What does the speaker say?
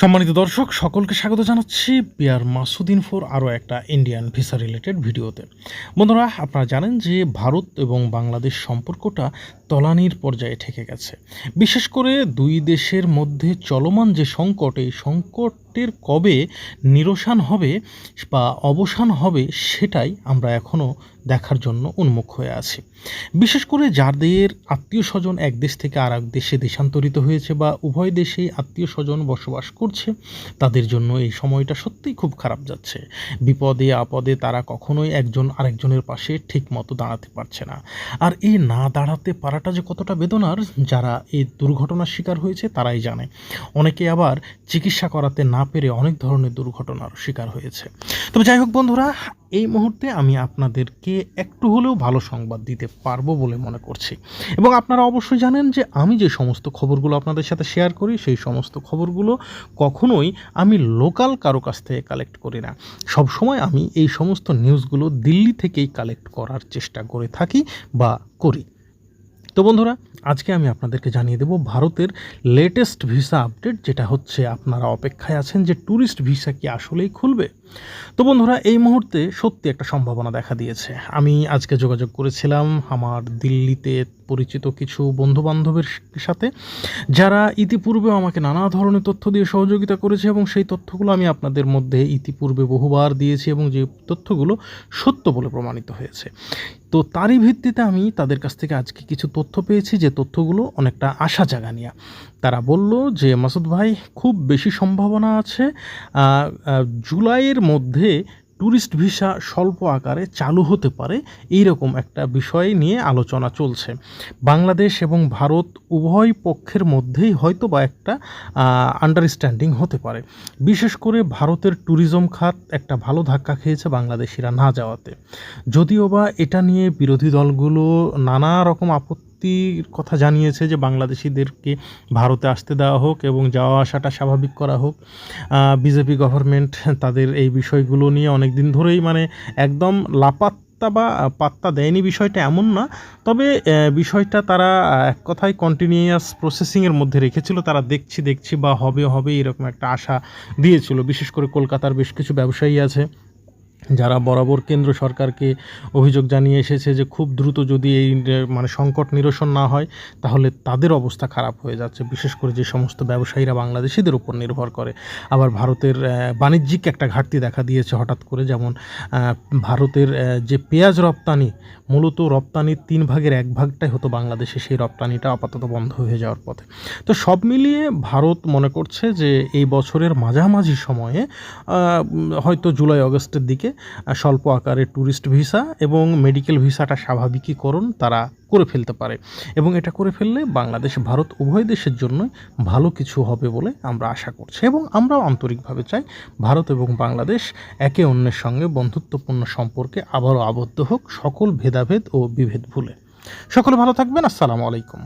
সম্মানিত দর্শক, সকলকে স্বাগত জানাচ্ছি বিয়ার মাসুদিন ফোর আরও একটা ইন্ডিয়ান ভিসা রিলেটেড ভিডিওতে। বন্ধুরা, আপনারা জানেন যে ভারত এবং বাংলাদেশ সম্পর্কটা তলানির পর্যায়ে ঠেকে গেছে। বিশেষ করে দুই দেশের মধ্যে চলমান যে সংকট, এই সংকটের কবে নিরসন হবে বা অবসান হবে সেটাই আমরা এখনও দেখার জন্য উন্মুখ হয়ে আছে। বিশেষ করে যাদের আত্মীয় স্বজন এক দেশ থেকে আর দেশে দেশান্তরিত হয়েছে বা উভয় দেশেই আত্মীয় স্বজন বসবাস করছে, তাদের জন্য এই সময়টা সত্যিই খুব খারাপ যাচ্ছে। বিপদে, আপদে তারা কখনোই একজন আরেকজনের পাশে ঠিক মতো দাঁড়াতে পারছে না। আর এই না দাঁড়াতে পারাটা যে কতটা বেদনার, যারা এই দুর্ঘটনার শিকার হয়েছে তারাই জানে। অনেকে আবার চিকিৎসা করাতে না পেরে অনেক ধরনের দুর্ঘটনার শিকার হয়েছে। তবে যাই হোক বন্ধুরা, এই মুহূর্তে আমি আপনাদেরকে একটু হলেও ভালো সংবাদ দিতে পারব বলে মনে করছি। এবং আপনারা অবশ্যই জানেন যে আমি যে সমস্ত খবরগুলো আপনাদের সাথে শেয়ার করি, সেই সমস্ত খবরগুলো কখনোই আমি লোকাল কারও কাছ থেকে কালেক্ট করি না। সব সময় আমি এই সমস্ত নিউজগুলো দিল্লি থেকেই কালেক্ট করার চেষ্টা করে থাকি বা করি। তো বন্ধুরা, আজকে আমি আপনাদেরকে জানিয়ে দেব ভারতের লেটেস্ট ভিসা আপডেট যেটা হচ্ছে আপনারা অপেক্ষায় আছেন যে ট্যুরিস্ট ভিসা কি আসলেই খুলবে। তো বন্ধুরা, এই মুহূর্তে সত্যি একটা সম্ভাবনা দেখা দিয়েছে। আমি আজকে যোগাযোগ করেছিলাম আমার দিল্লিতে পরিচিত কিছু বন্ধু বান্ধবের সাথে, যারা ইতিপূর্বে আমাকে নানা ধরনের তথ্য দিয়ে সহযোগিতা করেছে এবং সেই তথ্যগুলো আমি আপনাদের মধ্যে ইতিপূর্বে বহুবার দিয়েছি এবং যে তথ্যগুলো সত্য বলে প্রমাণিত হয়েছে। তো তারই ভিত্তিতে আমি তাদের কাছ থেকে আজকে কিছু তথ্য পেয়েছি, যে তথ্যগুলো অনেকটা আশা জাগানিয়া। তারা বলল যে, মাসুদ ভাই, খুব বেশি সম্ভাবনা আছে জুলাইয়ের মধ্যে ট্যুরিস্ট ভিসা স্বল্প আকারে চালু হতে পারে এইরকম একটা বিষয় নিয়ে আলোচনা চলছে। বাংলাদেশ এবং ভারত উভয় পক্ষের মধ্যেই হয়তো বা একটা আন্ডারস্ট্যান্ডিং হতে পারে। বিশেষ করে ভারতের ট্যুরিজম খাত একটা ভালো ধাক্কা খেয়েছে বাংলাদেশিরা না যাওয়াতে। যদিও বা এটা নিয়ে বিরোধী দলগুলো নানা রকম আপত্তির কথা জানিয়েছে যে বাংলাদেশিদেরকে ভারতে আসতে দেওয়া হোক এবং যাওয়া আসাটা স্বাভাবিক করা হোক। বিজেপি গভর্নমেন্ট তাদের এই বিষয়গুলো নিয়ে অনেক দিন ধরেই মানে একদম লাপাত্তা বা পাত্তা দেয়নি বিষয়টা এমন না, তবে বিষয়টা তারা এক কথায় কন্টিনিউয়াস প্রসেসিংয়ের মধ্যে রেখেছিল। তারা দেখছি দেখছি বা হবে হবে এরকম একটা আশা দিয়েছিল। বিশেষ করে কলকাতার বেশ কিছু ব্যবসায়ী আছে। যারা বরাবর কেন্দ্র সরকারকে অভিযোগ জানিয়ে এসেছে যে খুব দ্রুত যদি এই মানে সংকট নিরসন না হয়, তাহলে তাদের অবস্থা খারাপ হয়ে যাচ্ছে। বিশেষ করে যে সমস্ত ব্যবসায়ীরা বাংলাদেশিদের উপর নির্ভর করে। আবার ভারতের বাণিজ্যিক একটা ঘাটতি দেখা দিয়েছে হঠাৎ করে, যেমন ভারতের যে পেঁয়াজ রপ্তানি, মূলত রপ্তানির তিন ভাগের এক ভাগটাই হতো বাংলাদেশে, সেই রপ্তানিটা আপাতত বন্ধ হয়ে যাওয়ার পথে। তো সব মিলিয়ে ভারত মনে করছে যে এই বছরের মাঝামাঝি সময়ে হয়তো জুলাই, অগস্টের দিকে স্বল্প আকারে ট্যুরিস্ট ভিসা এবং মেডিকেল ভিসাটা স্বাভাবিকীকরণ তারা করে ফেলতে পারে। এবং এটা করে ফেললে বাংলাদেশ, ভারত উভয় দেশের জন্যই ভালো কিছু হবে বলে আমরা আশা করছি। এবং আমরাও আন্তরিকভাবে চাই ভারত এবং বাংলাদেশ একে অন্যের সঙ্গে বন্ধুত্বপূর্ণ সম্পর্কে আবারও আবদ্ধ হোক সকল ভেদাভেদ ও বিভেদ ভুলে। সকলে ভালো থাকবেন। আসসালামু আলাইকুম।